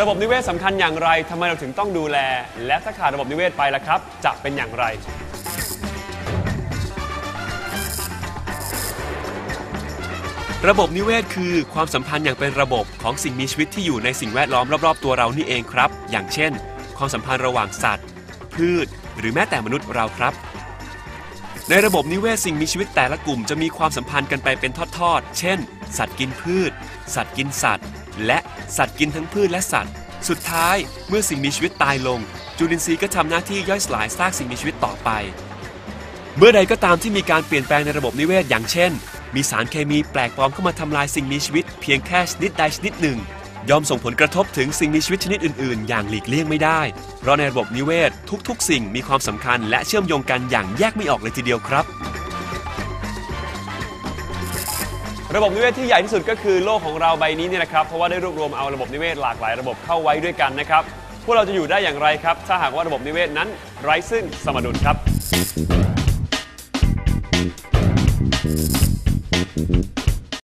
ระบบนิเวศสำคัญอย่างไรทำไมเราถึงต้องดูแล และถ้าขาดระบบนิเวศไปล่ะครับ จะเป็นอย่างไร ระบบนิเวศคือความสัมพันธ์อย่างเป็นระบบของสิ่งมีชีวิตที่อยู่ในสิ่งแวดล้อมรอบๆตัวเรานี่เองครับ อย่างเช่น ความสัมพันธ์ระหว่างสัตว์ พืช หรือแม้แต่มนุษย์เราครับ ในระบบนิเวศสิ่งมีชีวิตแต่ละกลุ่มจะมีความสัมพันธ์กันไปเป็นทอดๆ เช่น สัตว์กินพืช สัตว์กินสัตว์ และสัตว์กินทั้งพืชและสัตว์ สุดท้ายเมื่อสิ่งมีชีวิตตายลง จุลินทรีย์ก็ทำหน้าที่ย่อยสลายซากสิ่งมีชีวิตต่อไป เมื่อใดก็ตามที่มีการเปลี่ยนแปลงในระบบนิเวศอย่างเช่น มีสารเคมีแปลกปลอมเข้ามาทำลายสิ่งมีชีวิตเพียงแค่ชนิดใดชนิดหนึ่ง ย่อมส่งผลกระทบถึงสิ่งมีชีวิตชนิดอื่น ๆ อย่างหลีกเลี่ยงไม่ได้ เพราะในระบบนิเวศทุก ๆ สิ่งมีความสำคัญและเชื่อมโยงกันอย่างแยกไม่ออกเลยทีเดียวครับ ระบบนิเวศที่ใหญ่ที่สุดก็คือโลกของเราใบนี้เนี่ยนะครับ เพราะว่าได้รวบรวมเอาระบบนิเวศหลากหลายระบบเข้าไว้ด้วยกันนะครับ พวกเราจะอยู่ได้อย่างไรครับ ถ้าหากว่าระบบนิเวศนั้นไร้ซึ่งสมดุลครับ